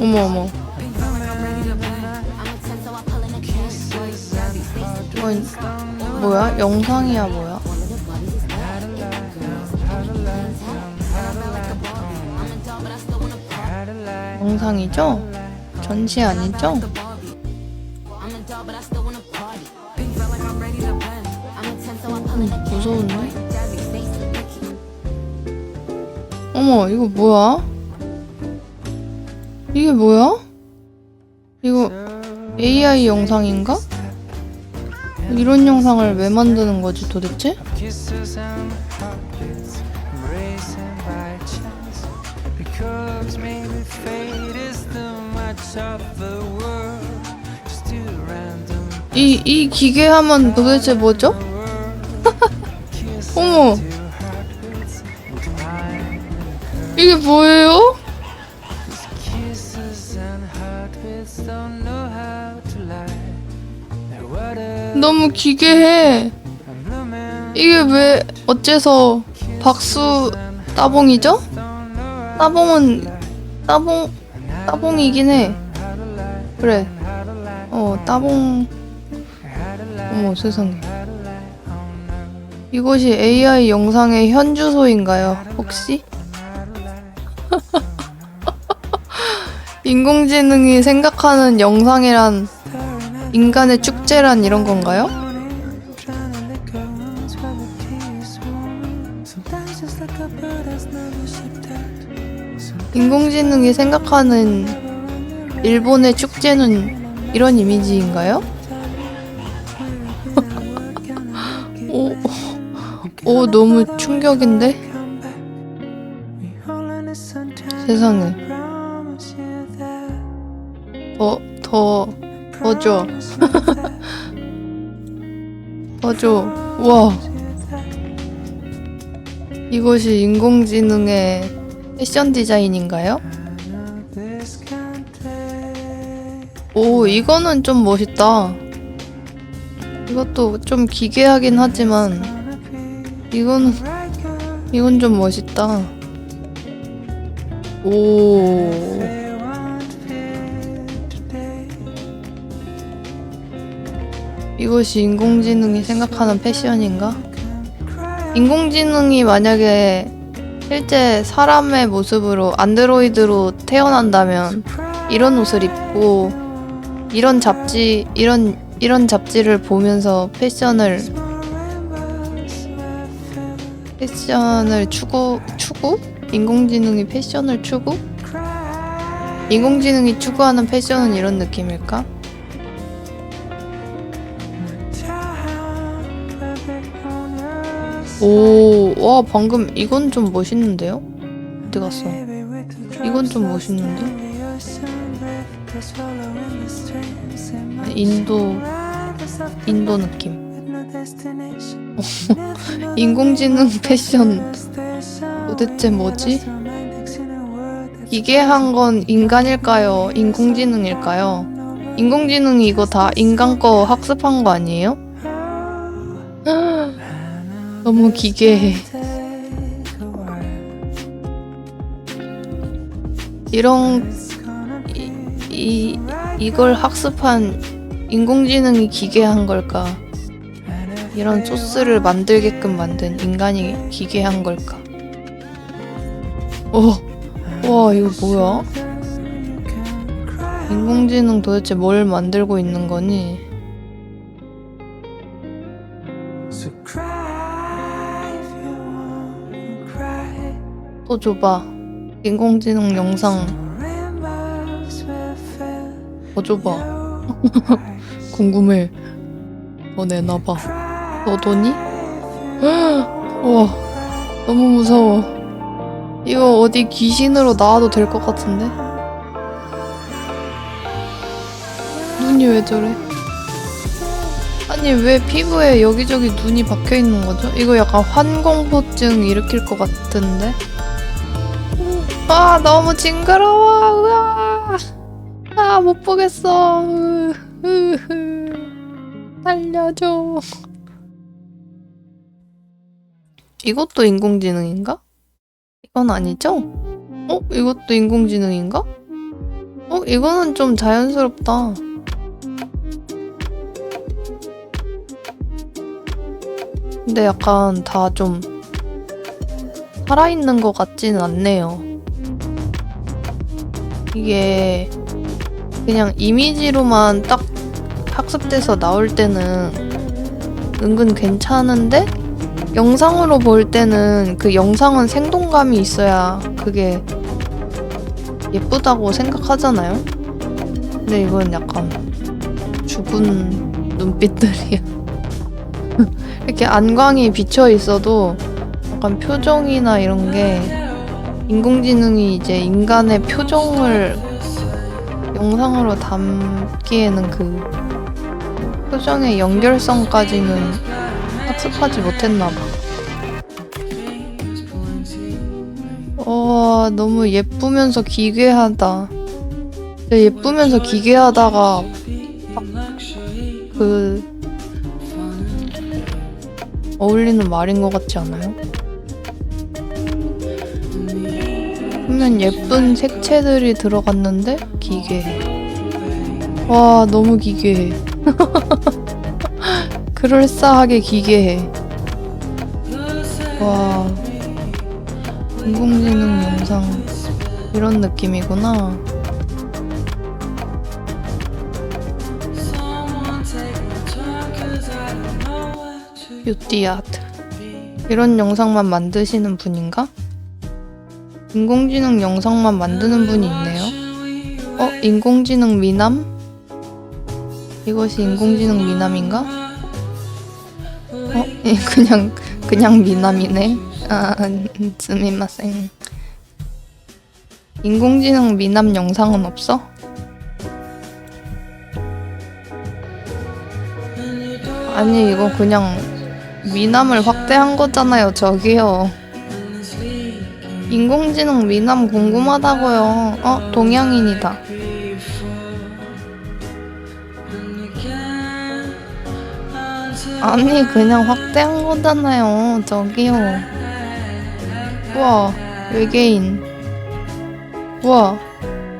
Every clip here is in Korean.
어머 어머. 어, 뭐야? 영상이야 뭐야? 영상이죠? 전시 아니죠? 음, 무서운데? 어머 이거 뭐야? 이게 뭐야? 이거 AI 영상인가? 이런 영상을 왜 만드는 거지 도대체? 이, 이 기계 하면 도대체 뭐죠? 어머. 이게 뭐예요? 너무 기괴해. 이게 왜 어째서 박수 따봉이죠? 따봉은 따봉 따봉이긴 해 그래 어 따봉 어머 세상에 이곳이 AI 영상의 현 주소인가요 혹시? 인공지능이 생각하는 영상이란 인간의 축제란 이런 건가요? 인공지능이 생각하는 일본의 축제는 이런 이미지인가요? 오, 오 너무 충격인데? 세상에 더, 더, 더 줘. 더 줘. 우와 이것이 인공지능의 패션 디자인인가요? 오 이거는 좀 멋있다 이것도 좀 기괴하긴 하지만 이거는. 이건 좀 멋있다. 오, 이것이 인공지능이 생각하는 패션인가? 인공지능이 만약에 실제 사람의 모습으로 안드로이드로 태어난다면 이런 옷을 입고 이런 잡지 이런 이런 잡지를 보면서 패션을 패션을 추구 추구? 인공지능이 패션을 추구? 인공지능이 추구하는 패션은 이런 느낌일까? 오, 와 방금 이건 좀 멋있는데요? 어디 갔어? 이건 좀 멋있는데? 인도 인도 느낌. 인공지능 패션 도대체 뭐지? 기괴한 건 인간일까요? 인공지능일까요? 인공지능이 이거 다 인간 거 학습한 거 아니에요? 너무 기괴해. 이런 이, 이 이걸 학습한 인공지능이 기괴한 걸까? 이런 소스를 만들게끔 만든 인간이 기괴한 걸까? 어, 와 이거 뭐야? 인공지능 도대체 뭘 만들고 있는 거니? 또 줘봐. 인공지능 영상 더 줘봐. 궁금해. 더 내놔봐. 너 돈이? 우와, 너무 무서워. 이거 어디 귀신으로 나와도 될 것 같은데? 눈이 왜 저래? 아니, 왜 피부에 여기저기 눈이 박혀 있는 거죠? 이거 약간 환공포증 일으킬 것 같은데? 아, 너무 징그러워. 으아. 아, 못 보겠어. 으, 으, 으. 살려줘. 이것도 인공지능인가? 이건 아니죠? 어? 이것도 인공지능인가? 어? 이거는 좀 자연스럽다. 근데 약간 다 좀 살아있는 것 같지는 않네요. 이게 그냥 이미지로만 딱 학습돼서 나올 때는 은근 괜찮은데 영상으로 볼 때는 그 영상은 생동감이 있어야 그게 예쁘다고 생각하잖아요. 근데 이건 약간 죽은 눈빛들이야. 이렇게 안광이 비쳐 있어도 약간 표정이나 이런 게 인공지능이 이제 인간의 표정을 영상으로 담기에는 그 표정의 연결성까지는 학습하지 못했나 봐. 와, 너무 예쁘면서 기괴하다. 예쁘면서 기괴하다가 딱그 어울리는 말인 것 같지 않아요? 보면 예쁜 색채들이 들어갔는데 기괴해. 와, 너무 기괴해. 그럴싸하게 기괴해. 와, 인공지능 영상 이런 느낌이구나. 뷰티 아트. 이런 영상만 만드시는 분인가? 인공지능 영상만 만드는 분이 있네요. 어, 인공지능 미남? 이것이 인공지능 미남인가? 어, 예, 그냥 그냥 미남이네. 아, 스미마생. 인공지능 미남 영상은 없어? 아니 이거 그냥 미남을 확대한 거잖아요, 저기요. 인공지능 미남 궁금하다고요. 어, 동양인이다. 아니 그냥 확대한 거잖아요, 저기요. 우와, 외계인. 우와,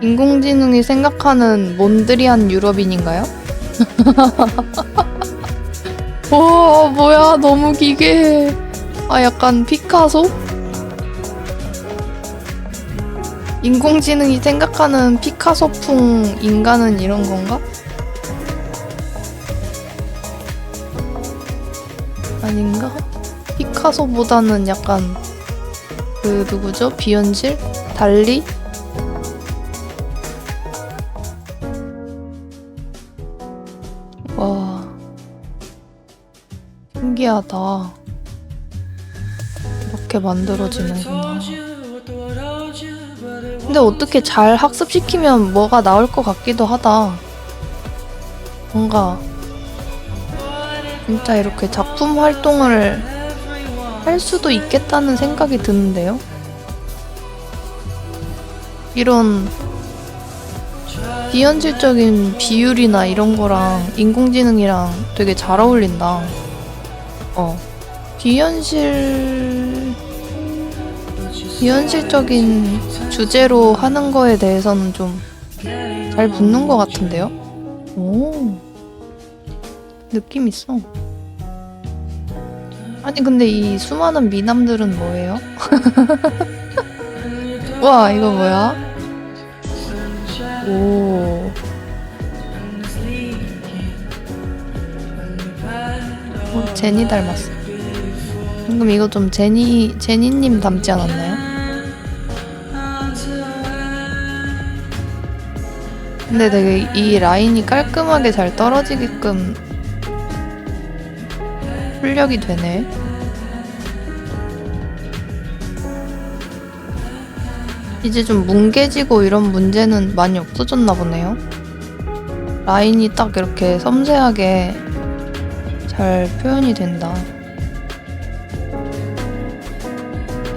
인공지능이 생각하는 몬드리안 유럽인인가요? 오, 뭐야, 너무 기괴해. 아, 약간 피카소? 인공지능이 생각하는 피카소풍 인간은 이런 건가? 아닌가? 피카소보다는 약간 그 누구죠? 비현실? 달리? 와 신기하다. 이렇게 만들어지는구나. 근데 어떻게 잘 학습시키면 뭐가 나올 것 같기도 하다. 뭔가 진짜 이렇게 작품 활동을 할 수도 있겠다는 생각이 드는데요. 이런 비현실적인 비율이나 이런 거랑 인공지능이랑 되게 잘 어울린다. 어. 비현실 비현실적인 주제로 하는 거에 대해서는 좀 잘 붙는 것 같은데요? 오. 느낌 있어. 아니, 근데 이 수많은 미남들은 뭐예요? 와, 이거 뭐야? 오. 어, 제니 닮았어. 방금 이거 좀 제니, 제니님 닮지 않았나요? 근데 되게 이 라인이 깔끔하게 잘 떨어지게끔 출력이 되네. 이제 좀 뭉개지고 이런 문제는 많이 없어졌나 보네요. 라인이 딱 이렇게 섬세하게 잘 표현이 된다.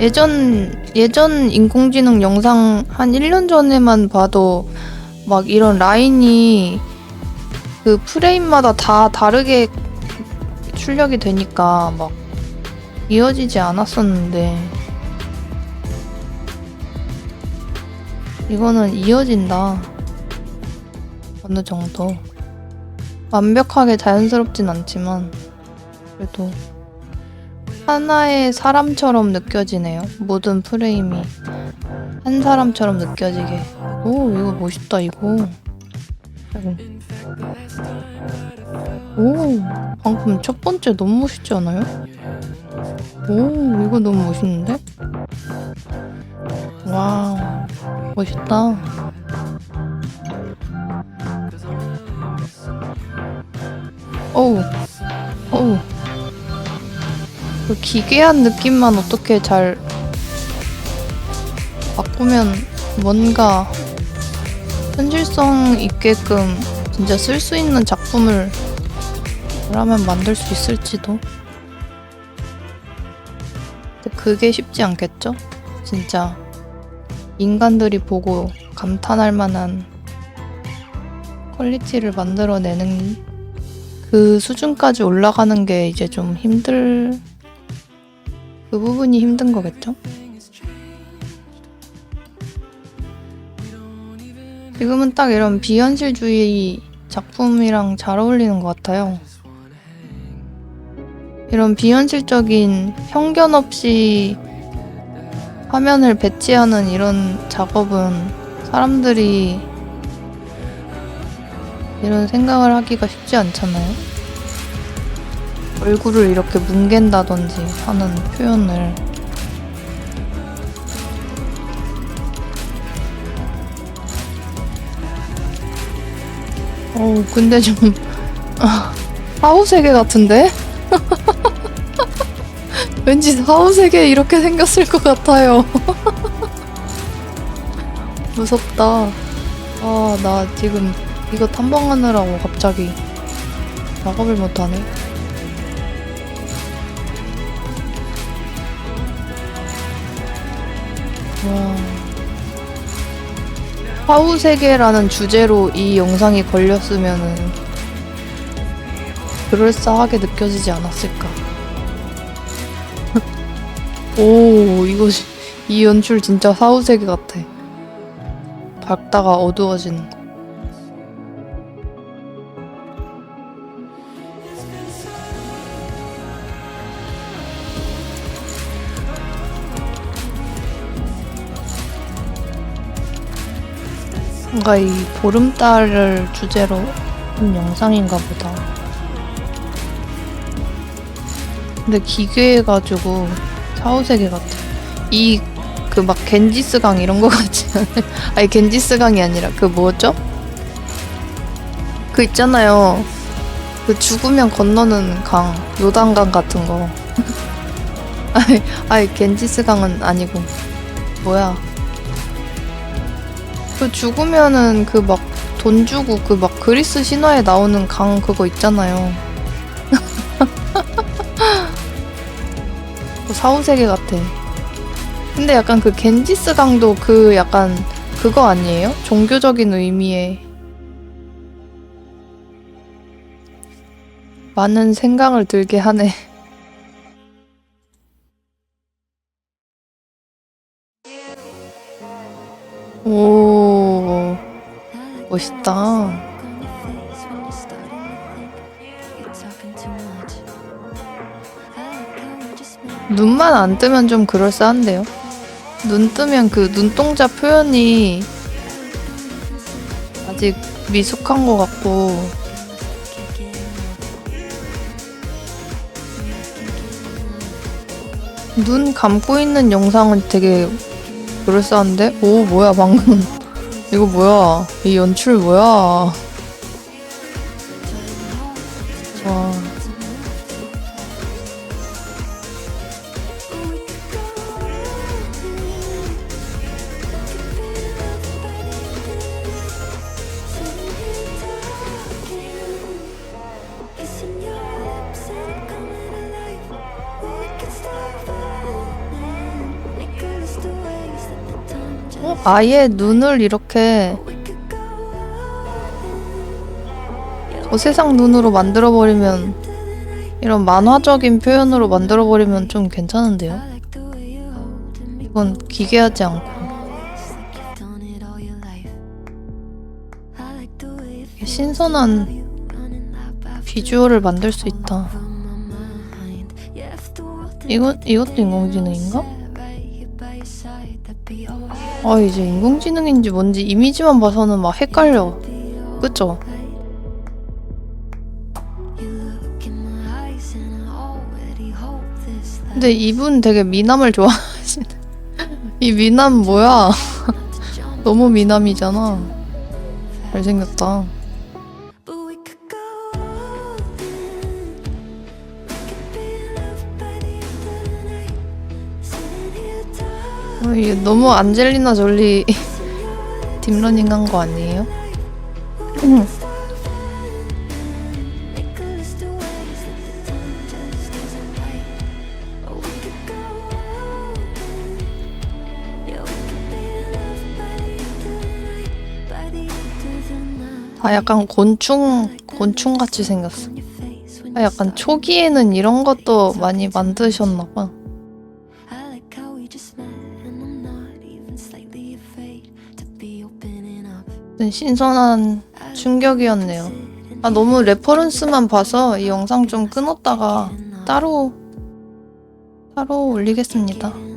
예전 예전 인공지능 영상 한 1년 전에만 봐도 막 이런 라인이 그 프레임마다 다 다르게 출력이 되니까 막 이어지지 않았었는데 이거는 이어진다. 어느 정도. 완벽하게 자연스럽진 않지만, 그래도 하나의 사람처럼 느껴지네요. 모든 프레임이 한 사람처럼 느껴지게. 오, 이거 멋있다, 이거. 오, 방금 첫 번째 너무 멋있지 않아요? 오, 이거 너무 멋있는데? 와우, 멋있다. 그 기괴한 느낌만 어떻게 잘 바꾸면 뭔가 현실성 있게끔 진짜 쓸 수 있는 작품을 그러면 만들 수 있을지도. 근데 그게 쉽지 않겠죠? 진짜 인간들이 보고 감탄할 만한 퀄리티를 만들어내는 그 수준까지 올라가는 게 이제 좀 힘들 그 부분이 힘든 거겠죠? 지금은 딱 이런 비현실주의 작품이랑 잘 어울리는 것 같아요. 이런 비현실적인 편견 없이 화면을 배치하는 이런 작업은 사람들이 이런 생각을 하기가 쉽지 않잖아요. 얼굴을 이렇게 뭉갠다든지 하는 표현을 어우 근데 좀 아, 사후 세계 같은데? 왠지 사후 세계 이렇게 생겼을 것 같아요. 무섭다. 아, 나 지금 이거 탐방하느라고 갑자기 작업을 못하네. 와. 사후 세계라는 주제로 이 영상이 걸렸으면은 그럴싸하게 느껴지지 않았을까. 오, 이거 지- 이 연출 진짜 사후 세계 같아. 밝다가 어두워지는 거. 뭔가 이 보름달을 주제로 한 영상인가 보다. 근데 기괴해가지고 사후세계 같아. 이 그 막 겐지스강 이런 거 같지 않아요? 아니 겐지스강이 아니라 그 뭐죠? 그 있잖아요. 그 죽으면 건너는 강, 요단강 같은 거. 아니, 아니 겐지스강은 아니고 뭐야? 그 죽으면은 그 막 돈 주고 그 막 그리스 신화에 나오는 강 그거 있잖아요. 그 사후세계 같아. 근데 약간 그 겐지스 강도 그 약간 그거 아니에요? 종교적인 의미의 많은 생각을 들게 하네. 멋있다. 눈만 안 뜨면 좀 그럴싸한데요. 눈 뜨면 그 눈동자 표현이 아직 미숙한 것 같고 눈 감고 있는 영상은 되게 그럴싸한데? 오 뭐야 방금 이거 뭐야? 이 연출 뭐야 아예 눈을 이렇게 저 세상 눈으로 만들어버리면 이런 만화적인 표현으로 만들어버리면 좀 괜찮은데요? 이건 기괴하지 않고 신선한 비주얼을 만들 수 있다. 이거 이것도 인공지능인가? 아 이제 인공지능인지 뭔지 이미지만 봐서는 막 헷갈려. 그쵸? 근데 이분 되게 미남을 좋아하시네. 이 미남 뭐야? 너무 미남이잖아. 잘생겼다. 어, 이게 너무 안젤리나 졸리 딥러닝 한 거 아니에요? 음. 아 약간 곤충 곤충 같이 생겼어. 아 약간 초기에는 이런 것도 많이 만드셨나 봐. 아무튼 신선한 충격이었네요. 아 너무 레퍼런스만 봐서 이 영상 좀 끊었다가 따로 따로 올리겠습니다.